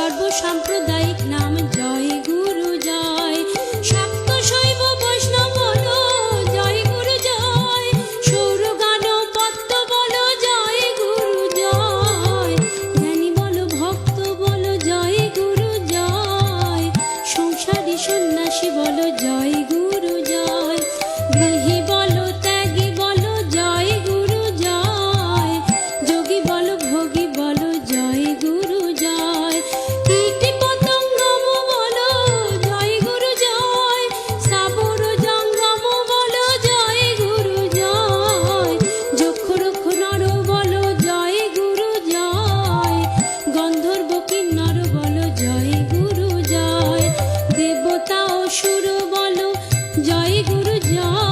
সর্বসাম্প্রদায়িক নাম flor.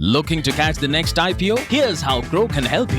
Looking to catch the next IPO? Here's how Grow can help you.